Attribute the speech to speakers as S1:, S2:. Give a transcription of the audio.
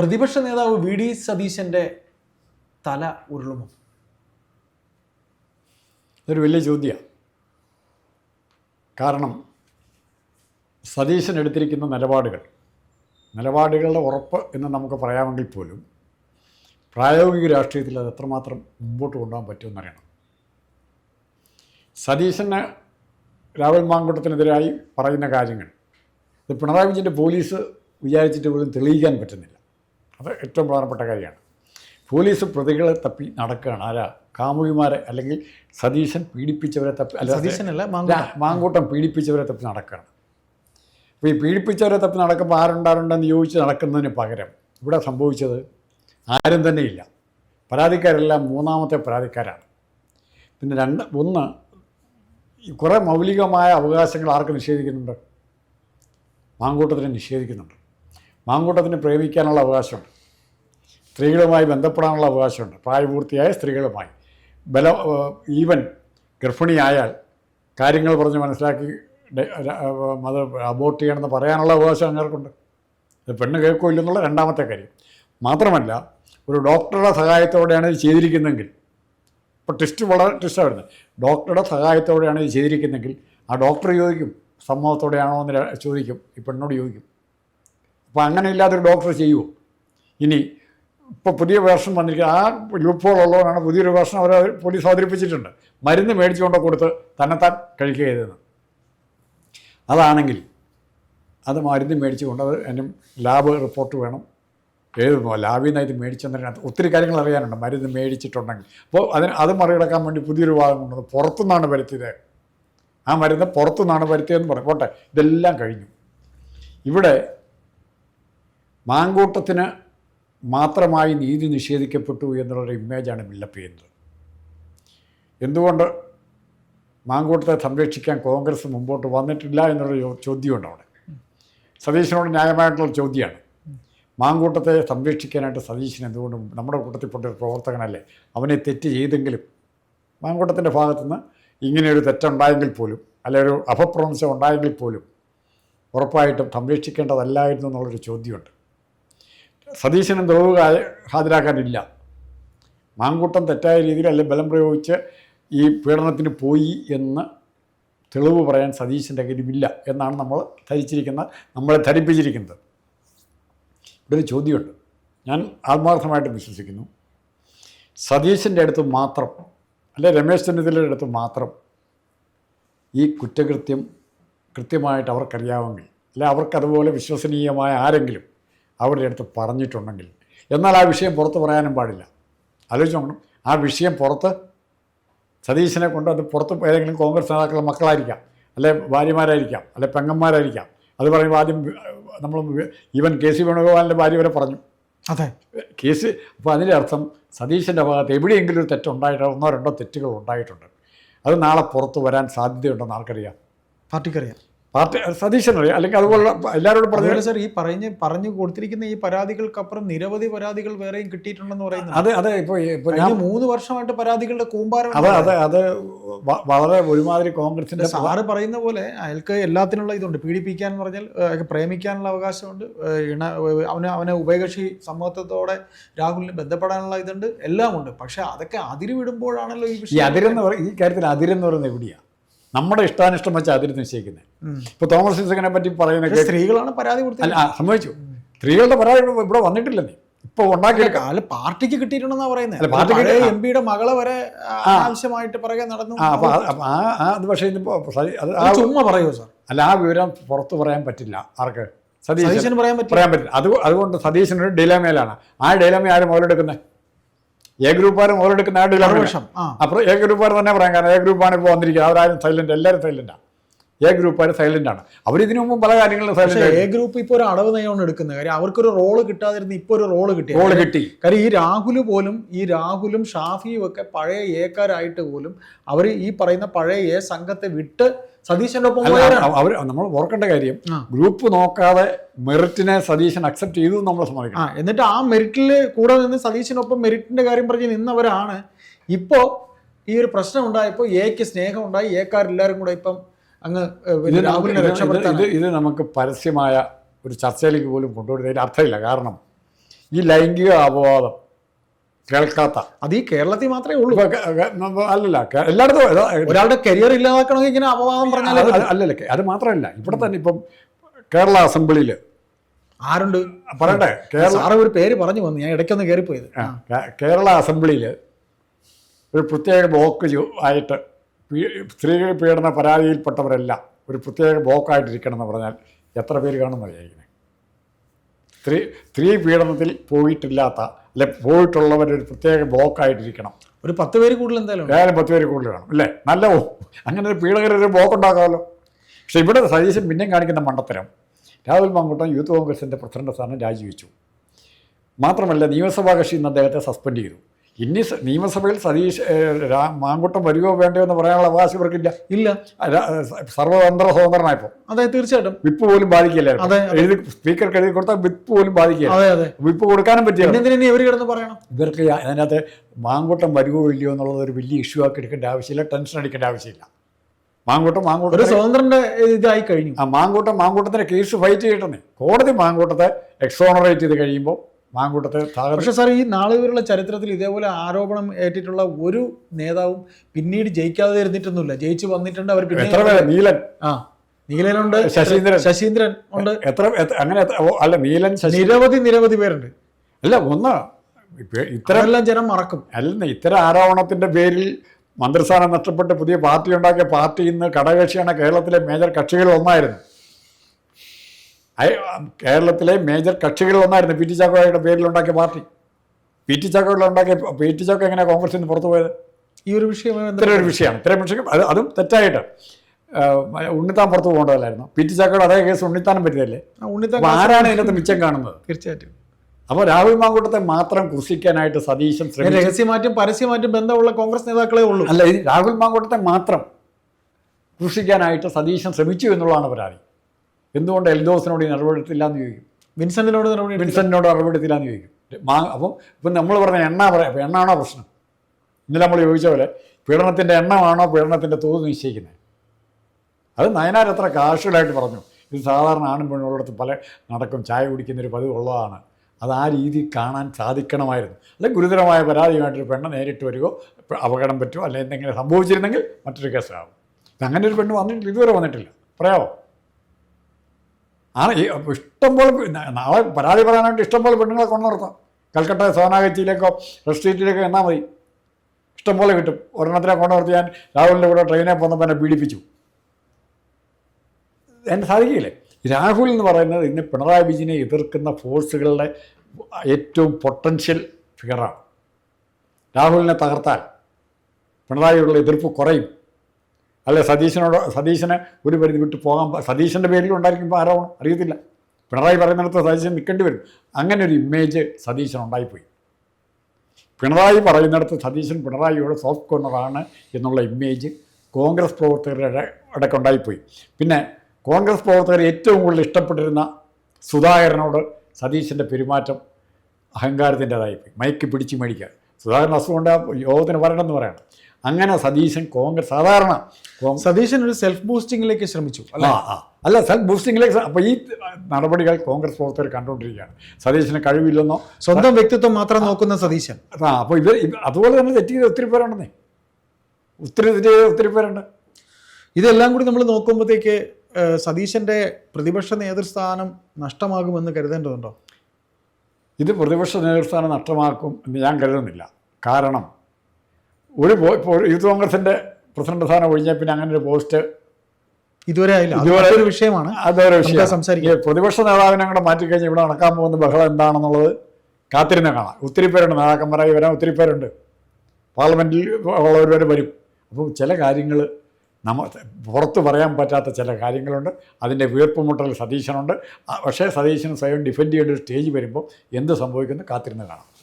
S1: പ്രതിപക്ഷ നേതാവ് V D സതീശന്റെ തല ഉരുളുമോ?
S2: ഒരു വലിയ ചോദ്യമാണ് കാരണം സതീശൻ എടുത്തിരിക്കുന്ന നിലപാടുകൾ നിലപാടുകളുടെ ഉറപ്പ് എന്ന് നമുക്ക് പറയാമെങ്കിൽ പോലും പ്രായോഗിക രാഷ്ട്രീയത്തിൽ അത് എത്രമാത്രം മുമ്പോട്ട് കൊണ്ടുപോകാൻ പറ്റുമെന്നറിയണം. സതീശന് രാഹുൽ മാങ്കൂട്ടത്തിനെതിരായി പറയുന്ന കാര്യങ്ങൾ ഇത് പിണറായി വിജയന്റെ പോലീസ് വിചാരിച്ചിട്ട് പോലും തെളിയിക്കാൻ പറ്റുന്നില്ല. അത് ഏറ്റവും പ്രധാനപ്പെട്ട കാര്യമാണ്. പോലീസ് പ്രതികളെ തപ്പി നടക്കുകയാണ്. ആരാ? കാമുകിമാരെ അല്ലെങ്കിൽ സതീശൻ പീഡിപ്പിച്ചവരെ തപ്പി അല്ല
S1: സതീശനല്ല
S2: അല്ല
S1: മാങ്കൂട്ടം.
S2: പീഡിപ്പിച്ചവരെ തപ്പി നടക്കുകയാണ്. അപ്പോൾ ഈ പീഡിപ്പിച്ചവരെ തപ്പി നടക്കുമ്പോൾ ആരുണ്ടാരുണ്ടെന്ന് ചോദിച്ച് നടക്കുന്നതിന് പകരം ഇവിടെ സംഭവിച്ചത് ആരും തന്നെ ഇല്ല പരാതിക്കാരെല്ലാം മൂന്നാമത്തെ പരാതിക്കാരാണ്. പിന്നെ രണ്ട് ഒന്ന് കുറേ മൗലികമായ അവകാശങ്ങൾ ആർക്ക് നിഷേധിക്കുന്നുണ്ട്? മാങ്കൂട്ടത്തിന് നിഷേധിക്കുന്നുണ്ട്. മാങ്കൂട്ടത്തിന് പ്രേമിക്കാനുള്ള അവകാശമുണ്ട്. സ്ത്രീകളുമായി ബന്ധപ്പെടാനുള്ള അവകാശമുണ്ട്. പ്രായപൂർത്തിയായ സ്ത്രീകളുമായി. ബല ഈവൻ ഗർഭിണിയായാൽ കാര്യങ്ങൾ പറഞ്ഞ് മനസ്സിലാക്കി അത് അബോർട്ട് ചെയ്യണമെന്ന് പറയാനുള്ള അവകാശം അങ്ങേർക്കുണ്ട്. അത് പെണ്ണ് കേൾക്കില്ലെന്നുള്ള രണ്ടാമത്തെ കാര്യം. മാത്രമല്ല ഒരു ഡോക്ടറുടെ സഹായത്തോടെയാണ് ഇത് ചെയ്തിരിക്കുന്നതെങ്കിൽ ഇപ്പോൾ ടെസ്റ്റ് വളരെ ടെസ്റ്റാണ് വരുന്നത്. ഡോക്ടറുടെ സഹായത്തോടെയാണ് ഇത് ചെയ്തിരിക്കുന്നതെങ്കിൽ ആ ഡോക്ടർ ചോദിക്കും സമ്മതത്തോടെയാണോ എന്ന് ചോദിക്കും ഈ പെണ്ണോട് ചോദിക്കും. അപ്പോൾ അങ്ങനെ ഇല്ലാത്തൊരു ഡോക്ടർ ചെയ്യുമോ ഇനി ഇപ്പോൾ പുതിയ വേർഷൻ വന്നിരിക്കുന്നത് ആ ലൂപ്പോൾ ഉള്ളവരാണ് പുതിയൊരു വേർഷൻ അവർ പോലീസ് അവതരിപ്പിച്ചിട്ടുണ്ട്. മരുന്ന് മേടിച്ചുകൊണ്ട് കൊടുത്ത് തന്നെത്താൻ കഴിക്കുക ചെയ്തത്. അതാണെങ്കിൽ അത് മരുന്ന് മേടിച്ചുകൊണ്ട് അത് എന്റെ ലാബ് റിപ്പോർട്ട് വേണം. എഴുതുന്നു ലാബിൽ നിന്ന് ഇത് മേടിച്ചെന്നതിനകത്ത് ഒത്തിരി കാര്യങ്ങൾ അറിയാനുണ്ട്. മരുന്ന് മേടിച്ചിട്ടുണ്ടെങ്കിൽ. അപ്പോൾ അതിന് അത് മറികടക്കാൻ വേണ്ടി പുതിയൊരു ഭാഗം കൊണ്ടത് പുറത്തുനിന്നാണ് വരുത്തിയത്. ആ മരുന്ന് പുറത്തുനിന്നാണ് വരുത്തിയതെന്ന് പറയും പോട്ടെ. ഇതെല്ലാം കഴിഞ്ഞു. ഇവിടെ മാങ്കൂട്ടത്തിന് മാത്രമായി നീതി നിഷേധിക്കപ്പെട്ടു എന്നുള്ളൊരു ഇമേജാണ് ബിൽഡപ്പ് ചെയ്യുന്നത് എന്തുകൊണ്ട് മാങ്കൂട്ടത്തെ സംരക്ഷിക്കാൻ കോൺഗ്രസ് മുമ്പോട്ട് വന്നിട്ടില്ല എന്നൊരു ചോദ്യമുണ്ട് അവിടെ. സതീശനോട് ന്യായമായിട്ടുള്ള ചോദ്യമാണ്. മാങ്കൂട്ടത്തെ സംരക്ഷിക്കാനായിട്ട് സതീശൻ എന്തുകൊണ്ട് നമ്മുടെ കൂട്ടത്തിൽപ്പെട്ട ഒരു പ്രവർത്തകനല്ലേ? അവനെ തെറ്റ് ചെയ്തെങ്കിലും മാങ്കൂട്ടത്തിന്റെ ഭാഗത്തുനിന്ന് ഇങ്ങനെയൊരു തെറ്റുണ്ടായെങ്കിൽ പോലും അല്ലെ ഒരു അപപ്രവംശം ഉണ്ടായെങ്കിൽ പോലും ഉറപ്പായിട്ടും സംരക്ഷിക്കേണ്ടതല്ലായിരുന്നു എന്നുള്ളൊരു ചോദ്യമുണ്ട്. സതീശനും തെളിവ് ഹാജരാക്കാനില്ല. മാങ്കൂട്ടം തെറ്റായ രീതിയിൽ അല്ലെ ബലം പ്രയോഗിച്ച് ഈ പീഡനത്തിന് പോയി എന്ന് തെളിവ് പറയാൻ സതീശന്റെ കയ്യിലുമില്ല എന്നാണ് നമ്മൾ ധരിച്ചിരിക്കുന്ന നമ്മളെ ധരിപ്പിച്ചിരിക്കുന്നത്. ഇവിടെ ഒരു ചോദ്യമുണ്ട്. ഞാൻ ആത്മാർത്ഥമായിട്ട് വിശ്വസിക്കുന്നു. സതീശന്റെ അടുത്ത് മാത്രം അല്ലെ രമേശ് ചെന്നിത്തലയുടെ അടുത്ത് മാത്രം ഈ കുറ്റകൃത്യം കൃത്യമായിട്ട് അവർക്കറിയാമെങ്കിൽ അല്ലെ അവർക്കതുപോലെ വിശ്വസനീയമായ ആരെങ്കിലും അവരുടെ അടുത്ത് പറഞ്ഞിട്ടുണ്ടെങ്കിൽ. എന്നാൽ ആ വിഷയം പുറത്ത് പറയാനും പാടില്ല. ആലോചിച്ച് നോക്കണം. ആ വിഷയം പുറത്ത് സതീശനെ കൊണ്ട് അത് പുറത്ത് ഏതെങ്കിലും കോൺഗ്രസ് നേതാക്കളുടെ മക്കളായിരിക്കാം. അല്ലെ ഭാര്യമാരായിരിക്കാം. അല്ലെ പെങ്ങന്മാരായിരിക്കാം. അത് പറയുമ്പോൾ ആദ്യം നമ്മൾ ഈവൻ കെ സി വേണുഗോപാലിന്റെ ഭാര്യ വരെ പറഞ്ഞു.
S1: അതെ.
S2: കേസ് അപ്പോൾ അതിന്റെ അർത്ഥം സതീശന്റെ ഭാഗത്ത് എവിടെയെങ്കിലും ഒരു തെറ്റുണ്ടായിട്ട് ഒന്നോ രണ്ടോ തെറ്റുകൾ ഉണ്ടായിട്ടുണ്ട്. അത് നാളെ പുറത്ത് വരാൻ സാധ്യതയുണ്ടെന്ന് ആർക്കറിയാം?
S1: പാർട്ടിക്കറിയാം.
S2: പാർട്ടി സതീശൻ അറിയാം. അല്ലെങ്കിൽ അതുപോലെ എല്ലാവരോടും പറഞ്ഞു
S1: സർ ഈ പറഞ്ഞ് പറഞ്ഞു കൊടുത്തിരിക്കുന്ന ഈ പരാതികൾക്കപ്പുറം നിരവധി പരാതികൾ വേറെയും കിട്ടിയിട്ടുണ്ടെന്ന് പറയുന്നത്
S2: അതെ അതെ ഇപ്പോൾ ഞാൻ
S1: മൂന്ന് വർഷമായിട്ട് പരാതികളുടെ കൂമ്പാരം
S2: അതെ അതെ അത് വളരെ ഒരുമാതിരി കോൺഗ്രസിന്റെ
S1: സാറ് പറയുന്ന പോലെ അയാൾക്ക് എല്ലാത്തിനുള്ള ഇതുണ്ട്. പീഡിപ്പിക്കാൻ എന്ന് പറഞ്ഞാൽ പ്രേമിക്കാനുള്ള അവകാശമുണ്ട്. ഇണ അവന് അവനെ ഉഭയകക്ഷി സമൂഹത്തോടെ രാഹുലിന് ബന്ധപ്പെടാനുള്ള ഇതുണ്ട്. എല്ലാം ഉണ്ട് പക്ഷെ അതൊക്കെ അതിര് വിടുമ്പോഴാണല്ലോ ഈ
S2: അതിരെന്ന് പറയും ഈ കാര്യത്തിൽ അതിരെന്ന് പറയുന്നത് എവിടെയാണ് നമ്മുടെ ഇഷ്ടാനിഷ്ടം വെച്ച് അതിൽ നിശ്ചയിക്കുന്നത് ഇപ്പൊ തോമസ് ഐസക്കിനെ പറ്റി പറയുന്ന
S1: സ്ത്രീകളാണ് പരാതി കൊടുത്തത്
S2: അല്ല ആ, സംഭവിച്ചു. സ്ത്രീകളുടെ പരാതി ഇവിടെ- വന്നിട്ടില്ലെന്നേ ഇപ്പോൾ ഉണ്ടാക്കിയെടുക്കാം
S1: അല്ല പാർട്ടിക്ക് കിട്ടിയിട്ടുണ്ടെന്നാ പറയുന്നത്
S2: പാർട്ടിക്ക്
S1: എം പിയുടെ മകളെ വരെ ആവശ്യമായിട്ട് പിറകെ നടന്നു.
S2: ആ അത് പക്ഷേ അത്
S1: ചുമ്മാ പറയുമോ സാർ?
S2: അല്ല ആ വിവരം പുറത്തു പറയാൻ പറ്റില്ല. ആർക്ക്? സതീശൻ.
S1: പറയാൻ പറ്റില്ല?
S2: പറയാൻ പറ്റില്ല. അത് അതുകൊണ്ട് സതീശനൊരു ഡിലമേലാണ് ആ ഡിലമ ആരും മുതലെടുക്കുന്നത് എ ഗ്രൂപ്പുകാരും ഓരോടുക്കുന്ന ആ. അപ്പൊ എ ഗ്രൂപ്പുകാർ തന്നെ പറയാം കാരണം എ ഗ്രൂപ്പാണ് ഇപ്പോൾ വന്നിരിക്കുന്നത്. അവരാരും സൈലന്റ് എല്ലാവരും സൈലന്റാണ് എ ഗ്രൂപ്പുകാർ അവർ ഇതിനു മുമ്പ് പല കാര്യങ്ങളും സൈലന്റ്
S1: എ ഗ്രൂപ്പ് ഇപ്പോൾ ഒരു അടവ് നയമാണ് എടുക്കുന്നത് കാര്യം അവർക്കൊരു റോൾ കിട്ടാതിരുന്ന ഇപ്പോൾ ഒരു റോൾ കിട്ടി.
S2: റോൾ കിട്ടി.
S1: കാര്യം ഈ രാഹുൽ പോലും ഈ രാഹുലും ഷാഫിയും ഒക്കെ പഴയ ഏക്കാരായിട്ട് പോലും അവർ ഈ പറയുന്ന പഴയ എ സംഘത്തെ വിട്ട് സതീശന്റെ ഒപ്പം
S2: അല്ല അവർ നമ്മൾ ഓർക്കേണ്ട കാര്യം ഗ്രൂപ്പ് നോക്കാതെ മെറിറ്റിനെ സതീശൻ അക്സെപ്റ്റ് ചെയ്തു നമ്മൾ സമ്മതിക്കണം.
S1: എന്നിട്ട് ആ മെറിറ്റിൽ കൂടെ നിന്ന് സതീശനൊപ്പം മെറിറ്റിന്റെ കാര്യം പറഞ്ഞ് നിന്നവരാണ്. ഇപ്പോൾ ഈ ഒരു പ്രശ്നം ഉണ്ടായപ്പോൾ എക്ക് സ്നേഹം ഉണ്ടായി ഏക്കാരെല്ലാരും കൂടെ ഇപ്പം അങ്ങ് രാഹുലിനെ
S2: ഇത്
S1: രക്ഷപ്പെടുത്താൻ
S2: ഇത് ഇത് നമുക്ക് പരസ്യമായ ഒരു ചർച്ചയിലേക്ക് പോലും കൊണ്ടുവരുന്നതിൽ അർത്ഥമില്ല. കാരണം ഈ ലൈംഗിക അപവാദം കേൾക്കാത്ത
S1: അത് ഈ കേരളത്തിൽ മാത്രമേ ഉള്ളൂ.
S2: അല്ലല്ല എല്ലായിടത്തും
S1: ഒരാളുടെ കരിയർ ഇല്ലാതാക്കണമെങ്കിൽ ഇങ്ങനെ അപവാദം പറഞ്ഞാൽ
S2: അല്ലല്ല അത് മാത്രമല്ല. ഇവിടെ തന്നെ ഇപ്പം കേരള അസംബ്ലിയിൽ
S1: ആരുണ്ട്?
S2: പറയട്ടെ കേരള
S1: ഒരു പേര് പറഞ്ഞു വന്നു. ഞാൻ ഇടയ്ക്കൊന്ന് കയറിപ്പോയത്
S2: കേരള അസംബ്ലിയിൽ ഒരു പ്രത്യേക ബ്ലോക്ക് ആയിട്ട് സ്ത്രീ പീഡന പരാതിയിൽപ്പെട്ടവരെല്ലാം. ഒരു പ്രത്യേക ബ്ലോക്കായിട്ടിരിക്കണം എന്ന് പറഞ്ഞാൽ എത്ര പേര് കാണുമെന്ന് അറിയാം സ്ത്രീ സ്ത്രീ പീഡനത്തിൽ പോയിട്ടില്ലാത്ത അല്ലെ പോയിട്ടുള്ളവരൊരു പ്രത്യേക ബ്ലോക്കായിട്ടിരിക്കണം.
S1: ഒരു പത്ത് പേര് കൂടുതൽ എന്തായാലും.
S2: ഏതായാലും പത്ത് പേര് കൂടുതൽ കാണും അല്ലേ? നല്ല അങ്ങനെ ഒരു പീഡകരൊരു ബ്ലോക്ക് ഉണ്ടാക്കാമല്ലോ പക്ഷെ ഇവിടെ സതീശൻ പിന്നെയും കാണിക്കുന്ന മണ്ടത്തരം രാഹുൽ മാങ്കൂട്ടം യൂത്ത് കോൺഗ്രസിന്റെ പ്രസിഡന്റ് സ്ഥാനം രാജിവെച്ചു. മാത്രമല്ല നിയമസഭാ കക്ഷി ഇന്ന് അദ്ദേഹത്തെ സസ്പെൻഡ് ചെയ്തു. ഇനി നിയമസഭയിൽ സതീഷ് മാങ്കുട്ടം വരികയോ വേണ്ടയോ എന്ന് പറയാനുള്ള അവകാശം ഇവർക്കില്ല.
S1: ഇല്ല.
S2: സർവതന്ത്ര സ്വതന്ത്രനായപ്പോ.
S1: അതെ തീർച്ചയായിട്ടും.
S2: വിപ്പ് പോലും
S1: ബാധിക്കില്ല
S2: എഴുതി സ്പീക്കർക്ക് എഴുതി കൊടുത്താൽ വിപ്പ് പോലും ബാധിക്കില്ല.
S1: അതെ അതെ.
S2: വിപ്പ് കൊടുക്കാനും പറ്റില്ല.
S1: ഇവർ കിടന്ന് പറയണം?
S2: ഇവർക്ക് അതിനകത്ത് മാങ്കൂട്ടം വരുമോ ഇല്ലയോ എന്നുള്ളത് ഒരു വലിയ ഇഷ്യൂ ആക്കി എടുക്കേണ്ട ആവശ്യമില്ല ടെൻഷൻ അടിക്കേണ്ട ആവശ്യമില്ല. മാങ്കൂട്ടം
S1: ഒരു
S2: മാങ്കൂട്ടം
S1: സ്വതന്ത്രന്റെ ഇതായി കഴിഞ്ഞു.
S2: ആ മാങ്കൂട്ടം മാങ്കൂട്ടത്തിന്റെ കേസ് ഫൈറ്റ് ചെയ്തിട്ടുണ്ട്. കോടതി മാങ്കൂട്ടത്തെ എക്സോണറേറ്റ് ചെയ്ത് കഴിയുമ്പോൾ മാങ്കൂട്ടത്തെ പക്ഷേ
S1: പക്ഷെ സാർ ഈ നാളെ വരെയുള്ള ചരിത്രത്തിൽ ഇതേപോലെ ആരോപണം ഏറ്റിട്ടുള്ള ഒരു നേതാവും പിന്നീട് ജയിക്കാതെ ഇരുന്നിട്ടൊന്നുമില്ല. ജയിച്ചു വന്നിട്ടുണ്ട് അവർ പിന്നെ
S2: നീലൻ.
S1: ആ നീലനുണ്ട്
S2: ശശീന്ദ്രൻ.
S1: ശശീന്ദ്രൻ ഉണ്ട്.
S2: എത്ര അങ്ങനെ അല്ല നീലൻ
S1: നിരവധി നിരവധി പേരുണ്ട്.
S2: അല്ല ഒന്ന് ഇത്തരം
S1: ജനം മറക്കും.
S2: അല്ലെന്ന് ഇത്തരം ആരോപണത്തിന്റെ പേരിൽ മന്ത്രിസ്ഥാനം നഷ്ടപ്പെട്ട് പുതിയ പാർട്ടി ഉണ്ടാക്കിയ പാർട്ടി ഇന്ന് ഘടകകക്ഷിയാണ് കേരളത്തിലെ മേജർ കക്ഷികളിൽ ഒന്നായിരുന്നു. കേരളത്തിലെ മേജർ കക്ഷികളിലൊന്നായിരുന്നു പി ടി ചാക്കോയുടെ പേരിലുണ്ടാക്കിയ പാർട്ടി. പി ടി ചാക്കോയുടെ ഉണ്ടാക്കിയ പി ടി ചാക്കോ എങ്ങനെ കോൺഗ്രസിൽ നിന്ന് പുറത്തു പോയത്?
S1: ഈ ഒരു
S2: വിഷയം
S1: ഇത്ര
S2: ഒരു വിഷയമാണ്. ഇത്രയും വിഷയം അത് അതും തെറ്റായിട്ട്. ഉണ്ണിത്താൻ പുറത്തു പോകേണ്ടതല്ലായിരുന്നു. പി ടി ചാക്കോയുടെ അതേ കേസ് ഉണ്ണിത്താനും പറ്റിയതല്ലേ?
S1: ഉണ്ണിത്താൻ
S2: ആരാണ് ഇതിനകത്ത് മിച്ചം കാണുന്നത്?
S1: തീർച്ചയായിട്ടും.
S2: അപ്പോൾ രാഹുൽ മാങ്കൂട്ടത്തെ മാത്രം കുസിക്കാനായിട്ട് സതീശൻ
S1: ശ്രമിക്കും
S2: ശ്രമിച്ചു.
S1: രഹസ്യമാറ്റും പരസ്യമാറ്റും ബന്ധമുള്ള കോൺഗ്രസ് നേതാക്കളെ ഉള്ളൂ.
S2: അല്ല രാഹുൽ മാങ്കൂട്ടത്തെ മാത്രം കുഷിക്കാനായിട്ട് സതീശൻ ശ്രമിച്ചു എന്നുള്ളതാണ് പരാതി. എന്തുകൊണ്ട് എൽദോസിനോട് ഈ നടപടിയെടുത്തില്ല എന്ന് ചോദിക്കും?
S1: വിൻസെന്റിനോട് നടപടി.
S2: വിൻസെന്റിനോട് നടപടിയെടുത്തില്ല എന്ന് ചോദിക്കും മാ അപ്പം ഇപ്പം നമ്മൾ പറഞ്ഞ എണ്ണ പറയാം അപ്പോൾ എണ്ണാണോ പ്രശ്നം? ഇന്നലെ നമ്മൾ ചോദിച്ച പോലെ പീഡനത്തിന്റെ എണ്ണമാണോ പീഡനത്തിന്റെ തോത് നിശ്ചയിക്കുന്നത്? അത് നയനാർ എത്ര കാഷ്വലായിട്ട് പറഞ്ഞു. ഇത് സാധാരണ ആണും പെണ്ണുള്ളടത്ത് പല നടക്കും ചായ കുടിക്കുന്നൊരു പതിവ് ഉള്ളതാണ്. അത് ആ രീതി കാണാൻ സാധിക്കണമായിരുന്നു. അല്ലെങ്കിൽ ഗുരുതരമായ പരാതിയുമായിട്ടൊരു പെണ്ണ് നേരിട്ട് ഇപ്പ- അപകടം പറ്റുമോ അല്ലെങ്കിൽ എന്തെങ്കിലും സംഭവിച്ചിരുന്നെങ്കിൽ മറ്റൊരു കേസാകും അങ്ങനെ ഒരു പെണ്ണ് വന്നിട്ട് ഇതുവരെ വന്നിട്ടില്ല. പറയാമോ ആണ്. ഈ ഇഷ്ടം പോലെ പെ- ന- നാളെ പരാതി പറയാനായിട്ട് ഇഷ്ടംപോലെ പെണ്ണുങ്ങളെ കൊണ്ടു നിർത്താം കൽക്കട്ട സോനാഗച്ചിയിലേക്കോ റെസ്ട്രീറ്റിലേക്കോ എന്നാൽ മതി. ഇഷ്ടംപോലെ കിട്ടും. ഒരെണ്ണത്തിനെ കൊണ്ടു നിർത്തി ഞാൻ രാഹുലിന്റെ കൂടെ ട്രെയിനിൽ പോന്നപ്പോൾ എന്നെ പീഡിപ്പിച്ചു. എന്നെ സാധിക്കില്ലേ? രാഹുൽ എന്ന് പറയുന്നത് ഇന്ന് പിണറായി വിജയനെ എതിർക്കുന്ന ഫോഴ്സുകളുടെ ഏറ്റവും പൊട്ടൻഷ്യൽ ഫിഗറാണ്. രാഹുലിനെ തകർത്താൽ പിണറായിയുള്ള എതിർപ്പ് കുറയും. അല്ലെ സതീശനോട് സതീശനെ ഒരു പരിധി വിട്ട് പോകാൻ സതീശന്റെ പേരിൽ ഉണ്ടായിരിക്കുമ്പോൾ ആരോപണം അറിയത്തില്ല. പിണറായി പറയുന്നിടത്ത് സതീശൻ നിൽക്കേണ്ടി വരും. അങ്ങനെ ഒരു ഇമേജ് സതീശൻ ഉണ്ടായിപ്പോയി പിണറായി പറയുന്നിടത്ത് സതീശൻ പിണറായിയുടെ സോഫ്റ്റ് കോർണറാണ് എന്നുള്ള ഇമേജ് കോൺഗ്രസ് പ്രവർത്തകരുടെ ഇടയ്ക്ക് ഉണ്ടായിപ്പോയി. പിന്നെ കോൺഗ്രസ് പ്രവർത്തകർ ഏറ്റവും കൂടുതൽ ഇഷ്ടപ്പെട്ടിരുന്ന സുധാകരനോട് സതീശന്റെ പെരുമാറ്റം അഹങ്കാരത്തിന്റെതായിപ്പോയി. മയക്ക് പിടിച്ച് മേടിക്കുക സുധാകരൻ അസുഖമുണ്ട് യോഗത്തിന് വരണമെന്ന് പറയണം. അങ്ങനെ സതീശൻ കോൺഗ്രസ് സാധാരണ
S1: സതീശൻ ഒരു സെൽഫ് ബൂസ്റ്റിംഗിലേക്ക് ശ്രമിച്ചു അല്ല?
S2: ആ ആ. അല്ല സെൽഫ് ബൂസ്റ്റിംഗിലേക്ക് അപ്പോൾ ഈ നടപടികൾ കോൺഗ്രസ് പ്രവർത്തകർ കണ്ടുകൊണ്ടിരിക്കുകയാണ്. സതീശന് കഴിവില്ലെന്നോ?
S1: സ്വന്തം വ്യക്തിത്വം മാത്രം നോക്കുന്ന സതീശൻ.
S2: ആ അപ്പോൾ ഇത് അതുപോലെ തന്നെ തെറ്റ് ചെയ്ത ഒത്തിരി പേരുണ്ടെന്നേ. ഒത്തിരി തെറ്റ് ചെയ്ത ഒത്തിരി പേരുണ്ട്.
S1: ഇതെല്ലാം കൂടി നമ്മൾ നോക്കുമ്പോഴത്തേക്ക് സതീശന്റെ പ്രതിപക്ഷ നേതൃസ്ഥാനം നഷ്ടമാകുമെന്ന് കരുതേണ്ടതുണ്ടോ?
S2: ഇത് പ്രതിപക്ഷ നേതൃസ്ഥാനം നഷ്ടമാക്കും എന്ന് ഞാൻ കരുതുന്നില്ല. കാരണം ഒരു യൂത്ത് കോൺഗ്രസിന്റെ പ്രസിഡന്റ് സ്ഥാനം ഒഴിഞ്ഞാൽ പിന്നെ അങ്ങനെ ഒരു പോസ്റ്റ്
S1: ഇതുവരെ ആയില്ല. ഒരു
S2: ഇതുവരെ-
S1: ഒരു വിഷയമാണ്.
S2: അതൊരു വിഷയം സംസാരിക്കുക പ്രതിപക്ഷ നേതാവിനെ കൂടെ മാറ്റിക്കഴിഞ്ഞാൽ ഇവിടെ നടക്കാൻ പോകുന്ന ബഹളം എന്താണെന്നുള്ളത് കാത്തിരുന്ന് കാണാം. ഒത്തിരി പേരുണ്ട്. നേതാക്കന്മാരായി വരാൻ ഒത്തിരി പേരുണ്ട്. പാർലമെന്റിൽ ഉള്ളവർ വരെ. വരും അപ്പോൾ ചില കാര്യങ്ങൾ നമ്മ പുറത്ത് പറയാൻ പറ്റാത്ത ചില കാര്യങ്ങളുണ്ട്. അതിന്റെ വീർപ്പുമുട്ടൽ സതീശനുണ്ട്. പക്ഷേ സതീശൻ സ്വയം ഡിഫെൻഡ് ചെയ്യേണ്ട ഒരു സ്റ്റേജ് വരുമ്പോൾ എന്ത് സംഭവിക്കുന്നു കാത്തിരുന്ന് കാണാം.